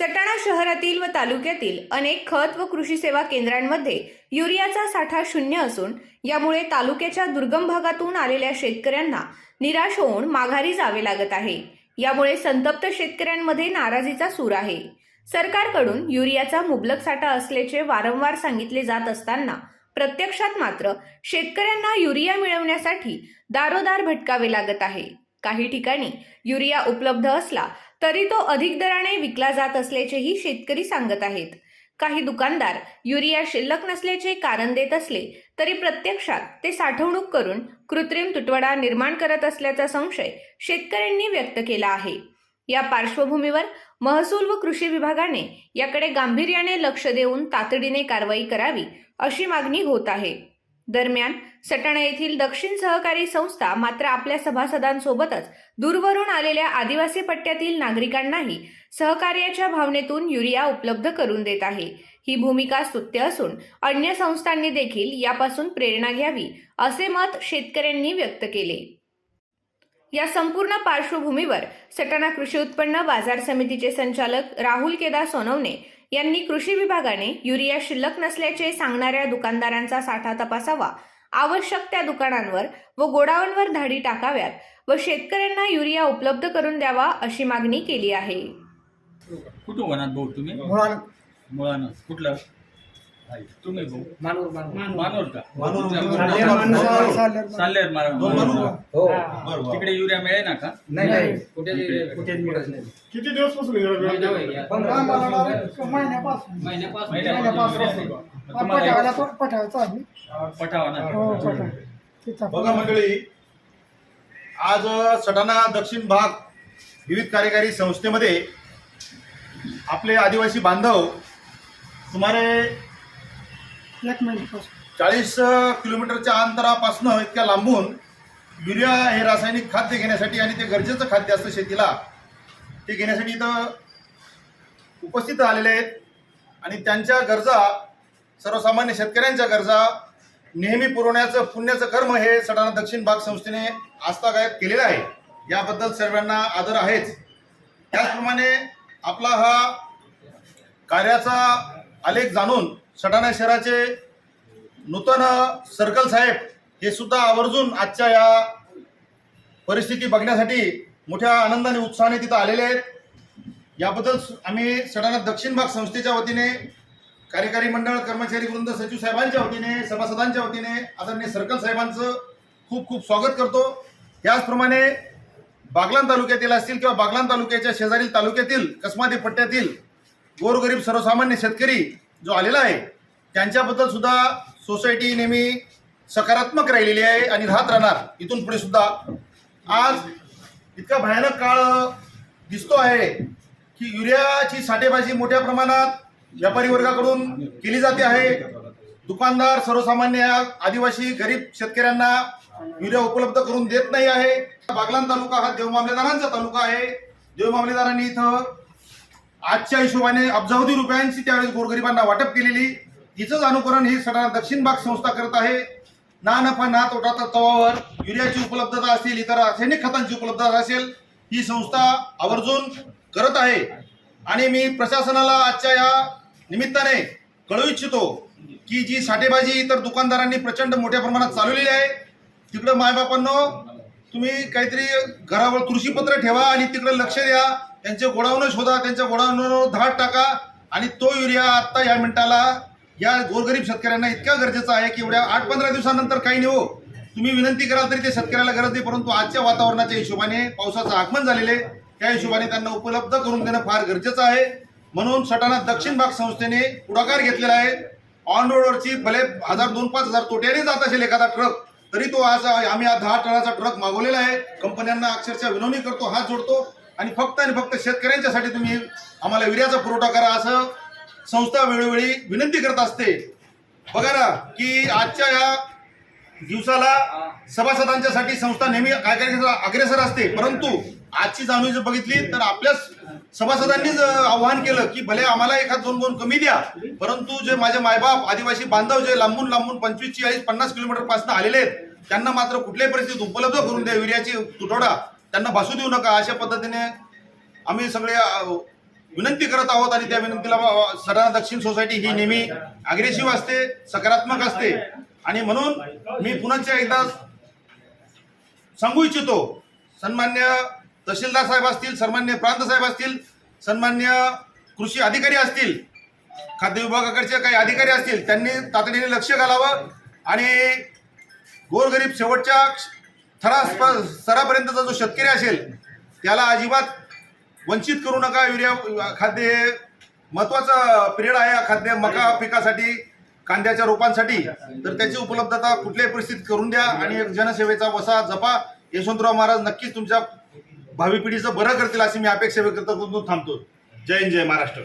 सटाणा शहरातील व तालुक्यातील अनेक खत व कृषी सेवा केंद्रांमध्ये युरियाचा साठा शून्य असून यामुळे तालुक्याच्या दुर्गम भागातून आलेल्या शेतकऱ्यांना निराश होऊन माघारी जावे लागत आहे. यामुळे संतप्त शेतकऱ्यांमध्ये नाराजीचा सूर आहे. सरकारकडून युरियाचा मुबलक साठा असल्याचे वारंवार सांगितले जात असताना प्रत्यक्षात मात्र शेतकऱ्यांना युरिया मिळवण्यासाठी दारोदार भटकावे लागत आहे. काही ठिकाणी युरिया उपलब्ध असला तरी तो अधिक दराने विकला जात असल्याचेही शेतकरी सांगत आहेत. काही दुकानदार युरिया शिल्लक नसल्याचे कारण देत असले तरी प्रत्यक्षात ते साठवणूक करून कृत्रिम तुटवडा निर्माण करत असल्याचा संशय शेतकऱ्यांनी व्यक्त केला आहे. या पार्श्वभूमीवर महसूल व कृषी विभागाने याकडे गांभीर्याने लक्ष देऊन तातडीने कारवाई करावी अशी मागणी होत आहे. दरम्यान सटाणा येथील दक्षिण सहकारी संस्था मात्र आपल्या सभासदांसोबतच दूरवरून आलेल्या आदिवासी पट्ट्यातील नागरिकांनाही सहकार्याच्या भावनेतून युरिया उपलब्ध करून देत आहे. ही भूमिका स्तुत्य असून अन्य संस्थांनी देखील यापासून प्रेरणा घ्यावी असे मत शेतकऱ्यांनी व्यक्त केले. या संपूर्ण पार्श्वभूमीवर सटाणा कृषी उत्पन्न बाजार समितीचे संचालक राहुल केदार सोनवणे यांनी कृषी विभागाने युरिया शिल्लक नसल्याचे सांगणाऱ्या दुकानदारांचा साठा तपासावा. आवश्यक त्या दुकानांवर व गोडाऊनवर धाडी टाकाव्यात व शेतकऱ्यांना युरिया उपलब्ध करून द्यावा अशी मागणी केली आहे. कुठून तुम्ही? मुळान. मुळानं. कुठलं. तुम्ही मानूर मानूर. का? साल्हेर मारा-? हो. तिकडे युरिया मिळेल ना का? नाही कुठे- किती दिवस. महिन्यापासून. आम्ही पठावा ना? हो बघा मंडळी आज सटाणा दक्षिण भाग विविध कार्यकारी संस्थेमध्ये आपले आदिवासी बांधव सुमारे एक महिन्यापासून. चाळीस किलोमीटरच्या अंतरापासनं इतक्या लांबून युरिया हे रासायनिक खाद्य घेण्यासाठी आणि ते गरजेचं खाद्य असतं शेतीला ते घेण्यासाठी इथं उपस्थित आलेले आहेत. आणि त्यांच्या गरजा सर्वसामान्य शेतकऱ्यांच्या गरजा नेहमी पुरवण्याचं पुण्याचं कर्म हे सटाणा दक्षिण भाग संस्थेने आस्थागायब केलेलं आहे. याबद्दल सर्वांना आदर आहेच. त्याचप्रमाणे आपला हा कार्याचा आलेख जाणून सटाणा शहराचे नूतन सर्कल साहेब हे सुद्धा आवर्जून आजच्या या परिस्थिती बघण्यासाठी मोठ्या आनंदाने उत्साहाने तिथं आलेले आहेत. याबद्दल आम्ही सटाणा दक्षिण भाग संस्थेच्या वतीने कार्यकारी मंडळ कर्मचारी वृंद सचिव साहेबांच्या वतीने सभासदांच्या वतीने आदरणीय सर्कल साहेबांचं खूप खूप स्वागत करतो. याचप्रमाणे बागलान तालुक्यातील असतील किंवा बागलान तालुक्याच्या शेजारील तालुक्यातील कसमादी पट्ट्यातील गोरगरीब सर्वसामान्य शेतकरी जो आलेला आहे त्यांच्याबद्दल सुद्धा सोसायटी नेहमी सकारात्मक राहिलेली आहे आणि राहत राहणार इथून पुढे सुद्धा. आज इतका भयानक काळ दिसतो आहे की युरियाची साठेबाजी मोठ्या प्रमाणात व्यापारी वर्गाकडून केली जाते आहे. दुकानदार सर्वसामान्य आदिवासी गरीब शेतकऱ्यांना युरिया उपलब्ध करून देत नाही आहे. बागलान तालुका हा देव मामलेदारांचा तालुका आहे. देव मामलेदारांनी इथं आजच्या हिशोबाने अब्जावधी रुपयांची त्यावेळेस गोरगरिबांना वाटप केलेली. हिचंच अनुकरण ही सटाणा दक्षिण भाग संस्था करत आहे. ना नफा ना तोटा तवावर युरियाची उपलब्धता असेल इतर रासायनिक खतांची उपलब्धता असेल ही संस्था आवर्जून करत आहे. आणि मी प्रशासनाला आजच्या या निमित्ताने कळू इच्छितो की जी साठेबाजी इतर दुकानदारांनी प्रचंड मोठ्या प्रमाणात चालवलेली आहे तिकडं मायबापांनो तुम्ही काहीतरी घरावर तुळशीपत्र ठेवा आणि तिकडं लक्ष द्या. त्यांचे गोडाऊन शोधा त्यांच्या गोडाऊनवर धाड टाका आणि तो युरिया आत्ता या मिनिटाला या गोरगरीब शेतकऱ्यांना इतका गरजेचा आहे की एवढ्या आठ पंधरा दिवसानंतर काही नाही हो. तुम्ही विनंती कराल तरी ते शेतकऱ्याला गरज नाही परंतु आजच्या वातावरणाच्या हिशोबाने पावसाचं आगमन झालेले त्या हिशोबाने त्यांना उपलब्ध करून देणं फार गरजेचं आहे. म्हणून सटाणा दक्षिण भाग संस्थेने पुढाकार घेतलेला आहे. ऑन रोडवरची भले हजार दोन पाच हजार तोट्याने जात असेल एखादा ट्रक तरी तो आज आम्ही हा दहा टनाचा ट्रक मागवलेला आहे. कंपन्यांना अक्षरशः विनवणी करतो हात जोडतो. आणि फक्त आणि फक्त शेतकऱ्यांच्यासाठी तुम्ही आम्हाला युरियाचा पुरवठा करा असं संस्था वेळोवेळी विनंती करत असते. बघा ना की आजच्या या दिवसाला सभासदांच्यासाठी संस्था नेहमी काय अग्रेसर असते. परंतु आजची जाणीव जर बघितली तर आपल्याच सभासदांनीच आव्हान केलं की भले आम्हाला एखाद दोन गुण कमी द्या परंतु जे माझे मायबाप आदिवासी बांधव जे लांबून लांबून पंचवीस चाळीस पन्नास किलोमीटरपासून आलेले आहेत त्यांना मात्र कुठल्याही परिस्थितीत उपलब्ध करून द्या युरियाची तुटवडा. त्यांना भासू देऊ नका अशा पद्धतीने आम्ही सगळे विनंती करत आहोत आणि त्या विनंतीला अ, दक्षिण सोसायटी ही नेहमी अग्रेसिव्ह असते सकारात्मक असते. आणि म्हणून मी पुन्हा एकदा सांगू इच्छितो सन्मान्य तहसीलदार साहेब असतील सन्मान्य प्रांत साहेब असतील सन्मान्य कृषी अधिकारी असतील खाद्य विभागाकडचे काही अधिकारी असतील त्यांनी तातडीने लक्ष घालावं आणि गोरगरीब शेवटच्या थरा स्तरापर्यंतचा जो शेतकरी असेल त्याला अजिबात वंचित करू नका. युरिया खाद्य हे महत्वाचं पिरियड आहे. या खाद्य मका पिकासाठी कांद्याच्या रोपांसाठी. तर त्याची उपलब्धता कुठल्याही परिस्थितीत करून द्या आणि एक जनसेवेचा वसा जपा. यशवंतराव महाराज नक्कीच तुमच्या भावी पिढीचं बरं करतील अशी मी अपेक्षा व्यक्त करून थांबतो. जय हिंद जय महाराष्ट्र.